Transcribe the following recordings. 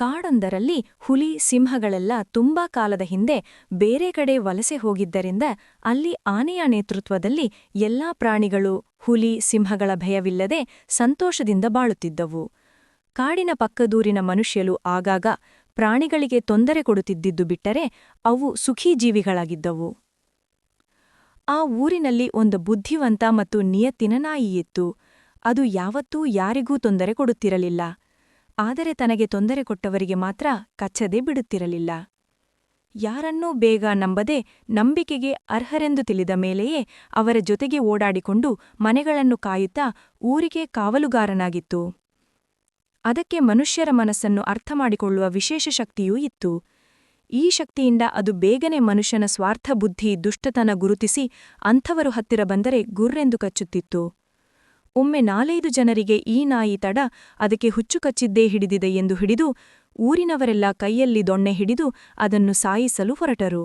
ಕಾಡೊಂದರಲ್ಲಿ ಹುಲಿ, ಸಿಂಹಗಳೆಲ್ಲ ತುಂಬಾ ಕಾಲದ ಹಿಂದೆ ಬೇರೆ ಕಡೆ ವಲಸೆ ಹೋಗಿದ್ದರಿಂದ ಅಲ್ಲಿ ಆನೆಯ ನೇತೃತ್ವದಲ್ಲಿ ಎಲ್ಲಾ ಪ್ರಾಣಿಗಳು, ಹುಲಿ, ಸಿಂಹಗಳ ಭಯವಿಲ್ಲದೆ ಸಂತೋಷದಿಂದ ಬಾಳುತ್ತಿದ್ದವು. ಕಾಡಿನ ಪಕ್ಕದೂರಿನ ಮನುಷ್ಯಲು ಆಗಾಗ ಪ್ರಾಣಿಗಳಿಗೆ ತೊಂದರೆ ಕೊಡುತ್ತಿದ್ದಿದ್ದು ಬಿಟ್ಟರೆ ಅವು ಸುಖೀ ಜೀವಿಗಳಾಗಿದ್ದವು. ಆ ಊರಿನಲ್ಲಿ ಒಂದು ಬುದ್ಧಿವಂತ ಮತ್ತು ನಿಯತ್ತಿನ ನಾಯಿಯಿತ್ತು. ಅದು ಯಾವತ್ತೂ ಯಾರಿಗೂ ತೊಂದರೆ ಕೊಡುತ್ತಿರಲಿಲ್ಲ. ಆದರೆ ತನಗೆ ತೊಂದರೆ ಕೊಟ್ಟವರಿಗೆ ಮಾತ್ರ ಕಚ್ಚದೆ ಬಿಡುತ್ತಿರಲಿಲ್ಲ. ಯಾರನ್ನೂ ಬೇಗ ನಂಬದೆ ನಂಬಿಕೆಗೆ ಅರ್ಹರೆಂದು ತಿಳಿದ ಮೇಲೆಯೇ ಅವರ ಜೊತೆಗೆ ಓಡಾಡಿಕೊಂಡು ಮನೆಗಳನ್ನು ಕಾಯುತ್ತಾ ಊರಿಗೆ ಕಾವಲುಗಾರನಾಗಿತ್ತು. ಅದಕ್ಕೆ ಮನುಷ್ಯರ ಮನಸ್ಸನ್ನು ಅರ್ಥಮಾಡಿಕೊಳ್ಳುವ ವಿಶೇಷ ಶಕ್ತಿಯೂ ಇತ್ತು. ಈ ಶಕ್ತಿಯಿಂದ ಅದು ಬೇಗನೆ ಮನುಷ್ಯನ ಸ್ವಾರ್ಥ ಬುದ್ಧಿ ದುಷ್ಟತನ ಗುರುತಿಸಿ ಅಂಥವರು ಹತ್ತಿರ ಬಂದರೆ ಗುರ್ರೆಂದು ಕಚ್ಚುತ್ತಿತ್ತು. ಒಮ್ಮೆ ನಾಲೈದು ಜನರಿಗೆ ಈ ನಾಯಿ ತಡ ಅದಕ್ಕೆ ಹುಚ್ಚು ಕಚ್ಚಿದ್ದೇ ಹಿಡಿದಿದೆ ಎಂದು ಹಿಡಿದು ಊರಿನವರೆಲ್ಲ ಕೈಯಲ್ಲಿ ದೊಣ್ಣೆ ಹಿಡಿದು ಅದನ್ನು ಸಾಯಿಸಲು ಹೊರಟರು.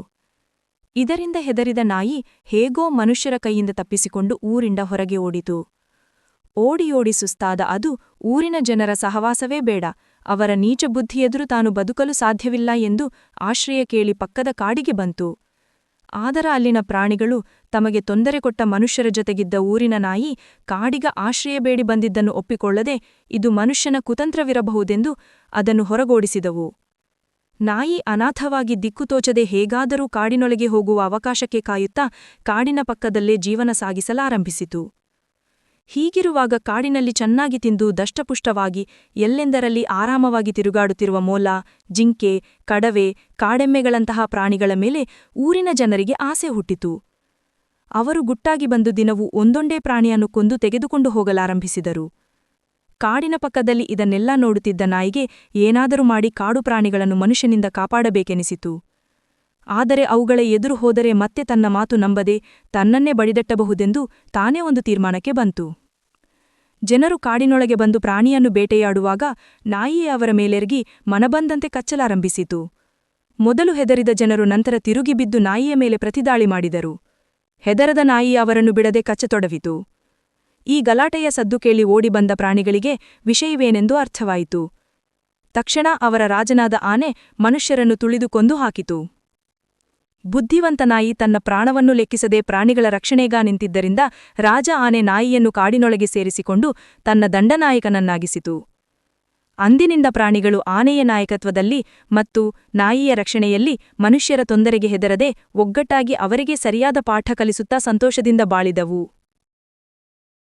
ಇದರಿಂದ ಹೆದರಿದ ನಾಯಿ ಹೇಗೋ ಮನುಷ್ಯರ ಕೈಯಿಂದ ತಪ್ಪಿಸಿಕೊಂಡು ಊರಿಂದ ಹೊರಗೆ ಓಡಿತು. ಓಡಿಯೋಡಿ ಸುಸ್ತಾದ ಅದು ಊರಿನ ಜನರ ಸಹವಾಸವೇ ಬೇಡ, ಅವರ ನೀಚ ಬುದ್ಧಿಯೆದುರು ತಾನು ಬದುಕಲು ಸಾಧ್ಯವಿಲ್ಲ ಎಂದು ಆಶ್ರಯ ಕೇಳಿ ಪಕ್ಕದ ಕಾಡಿಗೆ ಬಂತು. ಆದರ ಅಲ್ಲಿನ ಪ್ರಾಣಿಗಳು ತಮಗೆ ತೊಂದರೆ ಕೊಟ್ಟ ಮನುಷ್ಯರ ಜೊತೆಗಿದ್ದ ಊರಿನ ನಾಯಿ ಕಾಡಿಗ ಆಶ್ರಯ ಬೇಡಿ ಬಂದಿದ್ದನ್ನು ಒಪ್ಪಿಕೊಳ್ಳದೆ ಇದು ಮನುಷ್ಯನ ಕುತಂತ್ರವಿರಬಹುದೆಂದು ಅದನ್ನು ಹೊರಗೋಡಿಸಿದವು. ನಾಯಿ ಅನಾಥವಾಗಿ ದಿಕ್ಕು ತೋಚದೆ ಹೇಗಾದರೂ ಕಾಡಿನೊಳಗೆ ಹೋಗುವ ಅವಕಾಶಕ್ಕೆ ಕಾಯುತ್ತಾ ಕಾಡಿನ ಪಕ್ಕದಲ್ಲೇ ಜೀವನ ಸಾಗಿಸಲಾರಂಭಿಸಿತು. ಹೀಗಿರುವಾಗ ಕಾಡಿನಲ್ಲಿ ಚೆನ್ನಾಗಿ ತಿಂದು ದಷ್ಟಪುಷ್ಟವಾಗಿ ಎಲ್ಲೆಂದರಲ್ಲಿ ಆರಾಮವಾಗಿ ತಿರುಗಾಡುತ್ತಿರುವ ಮೊಲ, ಜಿಂಕೆ, ಕಡವೆ, ಕಾಡೆಮ್ಮೆಗಳಂತಹ ಪ್ರಾಣಿಗಳ ಮೇಲೆ ಊರಿನ ಜನರಿಗೆ ಆಸೆ ಹುಟ್ಟಿತು. ಅವರು ಗುಟ್ಟಾಗಿ ಬಂದು ದಿನವೂ ಒಂದೊಂದೇ ಪ್ರಾಣಿಯನ್ನು ಕೊಂದು ತೆಗೆದುಕೊಂಡು ಹೋಗಲಾರಂಭಿಸಿದರು. ಕಾಡಿನ ಪಕ್ಕದಲ್ಲಿ ಇದನ್ನೆಲ್ಲ ನೋಡುತ್ತಿದ್ದ ನಾಯಿಗೆ ಏನಾದರೂ ಮಾಡಿ ಕಾಡು ಪ್ರಾಣಿಗಳನ್ನು ಮನುಷ್ಯನಿಂದ ಕಾಪಾಡಬೇಕೆನಿಸಿತು. ಆದರೆ ಅವುಗಳ ಎದುರು ಹೋದರೆ ಮತ್ತೆ ತನ್ನ ಮಾತು ನಂಬದೆ ತನ್ನನ್ನೇ ಬಡಿದಟ್ಟಬಹುದೆಂದು ತಾನೇ ಒಂದು ತೀರ್ಮಾನಕ್ಕೆ ಬಂತು. ಜನರು ಕಾಡಿನೊಳಗೆ ಬಂದು ಪ್ರಾಣಿಯನ್ನು ಬೇಟೆಯಾಡುವಾಗ ನಾಯಿಯೇ ಅವರ ಮೇಲೆರಗಿ ಮನಬಂದಂತೆ ಕಚ್ಚಲಾರಂಭಿಸಿತು. ಮೊದಲು ಹೆದರಿದ ಜನರು ನಂತರ ತಿರುಗಿ ಬಿದ್ದು ನಾಯಿಯ ಮೇಲೆ ಪ್ರತಿದಾಳಿ ಮಾಡಿದರು. ಹೆದರದ ನಾಯಿ ಅವರನ್ನು ಬಿಡದೆ ಕಚ್ಚತೊಡವಿತು ಈ ಗಲಾಟೆಯ ಸದ್ದು ಕೇಳಿ ಓಡಿಬಂದ ಪ್ರಾಣಿಗಳಿಗೆ ವಿಷಯವೇನೆಂದು ಅರ್ಥವಾಯಿತು. ತಕ್ಷಣ ಅವರ ರಾಜನಾದ ಆನೆ ಮನುಷ್ಯರನ್ನು ತುಳಿದು ಕೊಂದು ಹಾಕಿತು. ಬುದ್ಧಿವಂತ ನಾಯಿ ತನ್ನ ಪ್ರಾಣವನ್ನು ಲೆಕ್ಕಿಸದೆ ಪ್ರಾಣಿಗಳ ರಕ್ಷಣೆಗಾ ನಿಂತಿದ್ದರಿಂದ ರಾಜ ಆನೆ ನಾಯಿಯನ್ನು ಕಾಡಿನೊಳಗೆ ಸೇರಿಸಿಕೊಂಡು ತನ್ನ ದಂಡನಾಯಕನನ್ನಾಗಿಸಿತು. ಅಂದಿನಿಂದ ಪ್ರಾಣಿಗಳು ಆನೆಯ ನಾಯಕತ್ವದಲ್ಲಿ ಮತ್ತು ನಾಯಿಯ ರಕ್ಷಣೆಯಲ್ಲಿ ಮನುಷ್ಯರ ತೊಂದರೆಗೆ ಹೆದರದೆ ಒಗ್ಗಟ್ಟಾಗಿ ಅವರಿಗೆ ಸರಿಯಾದ ಪಾಠ ಕಲಿಸುತ್ತಾ ಸಂತೋಷದಿಂದ ಬಾಳಿದವು.